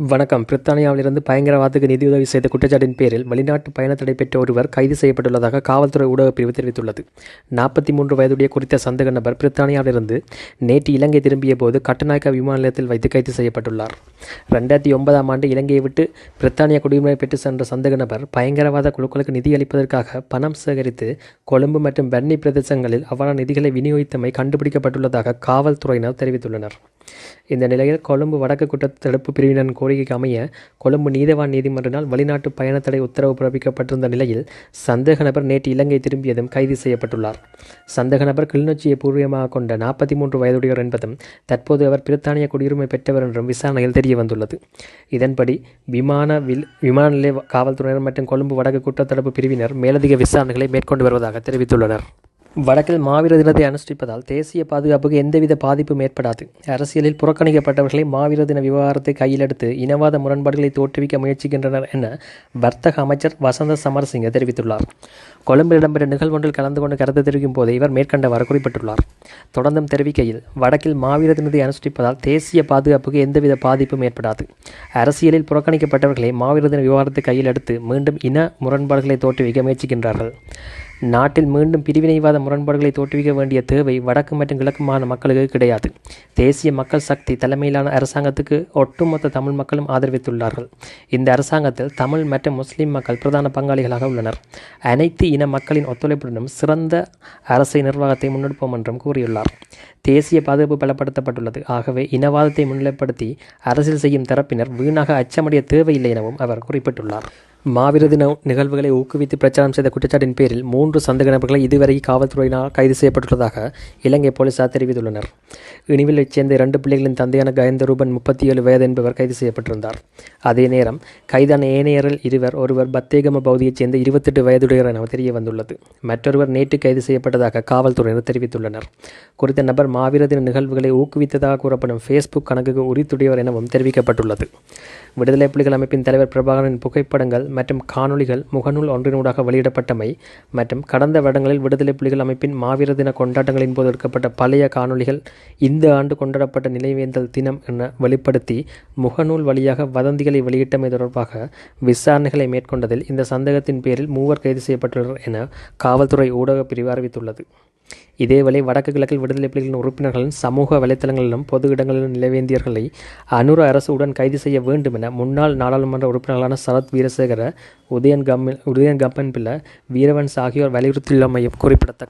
வணக்கம். பிரித்தானியாவிலிருந்து பயங்கரவாதத்துக்கு நிதியுதவி செய்த குற்றச்சாட்டின் பேரில் வெளிநாட்டு பயண தடை பெற்ற ஒருவர் கைது செய்யப்பட்டுள்ளதாக காவல்துறை ஊடகப் பிரிவு தெரிவித்துள்ளது. நாற்பத்தி மூன்று வயதுடைய குறித்த சந்தேக நபர் பிரித்தானியாவிலிருந்து நேற்று இலங்கை திரும்பிய போது கட்டுநாயக்க விமான நிலையத்தில் வைத்து கைது செய்யப்பட்டுள்ளார். ரெண்டாயிரத்தி ஒன்பதாம் ஆண்டு இலங்கையை விட்டு பிரித்தானியா குடியுரிமை பெற்று சென்ற சந்தேக நபர் பயங்கரவாத குழுக்களுக்கு நிதி அளிப்பதற்காக பணம் சேகரித்து கொழும்பு மற்றும் பர்னி பிரதேசங்களில் அவ்வாறான நிதிகளை விநியோகித்தமை கண்டுபிடிக்கப்பட்டுள்ளதாக காவல்துறையினர் தெரிவித்துள்ளனர். இந்த நிலையில் கொழும்பு வடக்கு குற்ற தடுப்பு பிரிவினரின் கோரிக்கைக்கு அமைய கொழும்பு நீதவான் நீதிமன்றினால் வெளிநாட்டு பயண தடை உத்தரவு பிறப்பிக்கப்பட்டிருந்த நிலையில் சந்தேக நபர் நேற்று இலங்கை திரும்பியதும் கைது செய்யப்பட்டுள்ளார். சந்தேக நபர் கிளிநொச்சியை பூர்வீகமாக கொண்ட நாற்பத்தி மூன்று வயதுடையவர் என்பதும் தற்போது அவர் பிரித்தானிய குடியுரிமை பெற்றவர் என்றும் விசாரணையில் தெரிய வந்துள்ளது இதன்படி விமான வில் விமான நிலைய காவல்துறையினர் மற்றும் கொழும்பு வடக்கு குற்றத்தடுப்பு பிரிவினர் மேலதிக விசாரணைகளை மேற்கொண்டு வருவதாக தெரிவித்துள்ளனர். வடக்கில் மாவீர தினத்தை அனுஷ்டிப்பதால் தேசிய பாதுகாப்புக்கு எந்தவித பாதிப்பும் ஏற்படாது. அரசியலில் புறக்கணிக்கப்பட்டவர்களை மாவீர தின விவகாரத்தை கையிலெடுத்து இனவாத முரண்பாடுகளை தோற்றுவிக்க முயற்சிக்கின்றனர் என வர்த்தக அமைச்சர் வசந்த சமரசிங்க தெரிவித்துள்ளார். கொழும்பில் இடம்பெற்ற நிகழ்வொன்றில் கலந்து கொண்டு கருத்து தெரிவிக்கும் போது இவர் மேற்கண்டவாறு குறிப்பிட்டுள்ளார். தொடர்ந்தும் தெரிவிக்கையில் வடக்கில் மாவீர தினத்தை அனுஷ்டிப்பதால் தேசிய பாதுகாப்புக்கு எந்தவித பாதிப்பும் ஏற்படாது. அரசியலில் புறக்கணிக்கப்பட்டவர்களை மாவீர தின விவகாரத்தை கையில் எடுத்து மீண்டும் இன முரண்பாடுகளை தோற்றுவிக்க முயற்சிக்கின்றார்கள். நாட்டில் மீண்டும் பிரிவினைவாத முரண்பாடுகளை தோற்றுவிக்க வேண்டிய தேவை வடக்கு மற்றும் கிழக்கு மாகாண மக்களுக்கு கிடையாது. தேசிய மக்கள் சக்தி தலைமையிலான அரசாங்கத்துக்கு ஒட்டுமொத்த தமிழ் மக்களும் ஆதரவித்துள்ளார்கள். இந்த அரசாங்கத்தில் தமிழ் மற்றும் முஸ்லீம் மக்கள் பிரதான பங்காளிகளாக உள்ளனர். அனைத்து இன மக்களின் ஒத்துழைப்புடனும் சிறந்த அரசை நிர்வாகத்தை முன்னெடுப்போம் என்றும் கூறியுள்ளார். தேசிய பாதுகாப்பு பலப்படுத்தப்பட்டுள்ளது. ஆகவே இனவாதத்தை முன்னிலைப்படுத்தி அரசியல் செய்யும் தரப்பினர் வீணாக அச்சமடைய தேவையில்லை எனவும் அவர் குறிப்பிட்டுள்ளார். மாவீர தின நிகழ்வுகளை ஊக்குவித்து பிரச்சாரம் செய்த குற்றச்சாட்டின் பேரில் மூன்று சந்தேக நபர்களை இதுவரை காவல்துறையினால் கைது செய்யப்பட்டுள்ளதாக இலங்கை போலீசார் தெரிவித்துள்ளனர். இனிவிலைச் சேர்ந்த இரண்டு பிள்ளைகளின் தந்தையான கயந்தரூபன் முப்பத்தி ஏழு வயது என்பவர் கைது செய்யப்பட்டிருந்தார். அதே நேரம் கைதான ஏனையரில் இருவர் ஒருவர் பத்தேகம பகுதியைச் சேர்ந்த இருபத்தெட்டு வயதுடையவர் என தெரிய வந்துள்ளது மற்றொருவர் நேற்று கைது செய்யப்பட்டதாக காவல்துறையினர் தெரிவித்துள்ளனர். குறித்த நபர் மாவீர தின நிகழ்வுகளை ஊக்குவித்ததாக கூறப்படும் ஃபேஸ்புக் கணக்குக்கு உரித்துடையவர் எனவும் தெரிவிக்கப்பட்டுள்ளது. விடுதலை புலிகள் அமைப்பின் தலைவர் பிரபாகரனின் புகைப்படங்கள் மற்றும் காணொளிகள் முகநூல் ஒன்றினூடாக வெளியிடப்பட்டமை மற்றும் கடந்த வருடங்களில் விடுதலை புலிகள் அமைப்பின் மாவீர தின கொண்டாட்டங்களின் போது எடுக்கப்பட்ட பழைய காணொளிகள் இந்த ஆண்டு கொண்டாடப்பட்ட நினைவேந்தல் தினம் என வெளிப்படுத்தி முகநூல் வழியாக வதந்திகளை வெளியிட்டமை தொடர்பாக விசாரணைகளை மேற்கொண்டதில் இந்த சந்தேகத்தின் பேரில் மூவர் கைது செய்யப்பட்டுள்ளனர் என காவல்துறை ஊடகப் பிரிவு அறிவித்துள்ளது. இதேவேளை வடக்கு கிழக்கில் விடுதலை புலிகளின் உறுப்பினர்களின் சமூக வலைத்தளங்களிலும் பொது இடங்களிலும் நிலவேந்தியர்களை அனுர அரசு உடன் கைது செய்ய வேண்டும் என முன்னாள் நாடாளுமன்ற உறுப்பினர்களான சரத் வீரசேகர உதயன் கம்மன் உதயன் கப்பன் பிள்ளை வீரவன்ஸ் ஆகியோர் வலியுறுத்தியுள்ளமையும் குறிப்பிடத்தக்கது.